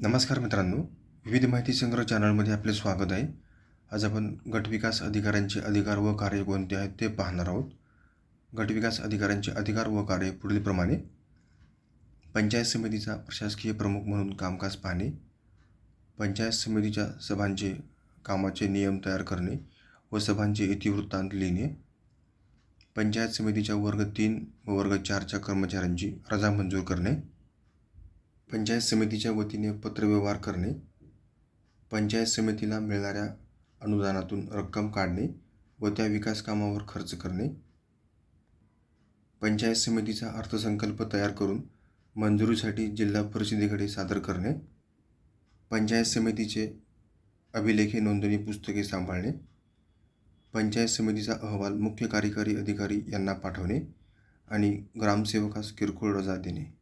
नमस्कार मित्रांनो विविध माहिती संग्रह चॅनलमध्ये आपले स्वागत आहे. आज आपण गटविकास अधिकाऱ्यांचे अधिकार व कार्य कोणते आहेत ते पाहणार आहोत. गटविकास अधिकाऱ्यांचे अधिकार व कार्य पुढीलप्रमाणे. पंचायत समितीचा प्रशासकीय प्रमुख म्हणून कामकाज पाहणे. पंचायत समितीच्या सभांचे कामाचे नियम तयार करणे व सभांचे इतिवृत्तांत लिहिणे. पंचायत समितीच्या वर्ग तीन व वर्ग चारच्या कर्मचाऱ्यांची रजा मंजूर करणे. पंचायत समितीच्या वतीने पत्रव्यवहार करणे पंचायत समितीला मिळणाऱ्या अनुदानातून रक्कम काढणे व त्या विकास कामावर खर्च करणे पंचायत समितीचा अर्थसंकल्प तयार करून मंजुरीसाठी जिल्हा परिषदेकडे सादर करणे पंचायत समितीचे अभिलेखे नोंदणी पुस्तके सांभाळणे पंचायत समितीचा अहवाल मुख्य कार्यकारी अधिकारी यांना पाठवणे आणि ग्रामसेवकास किरकोळ रजा देणे.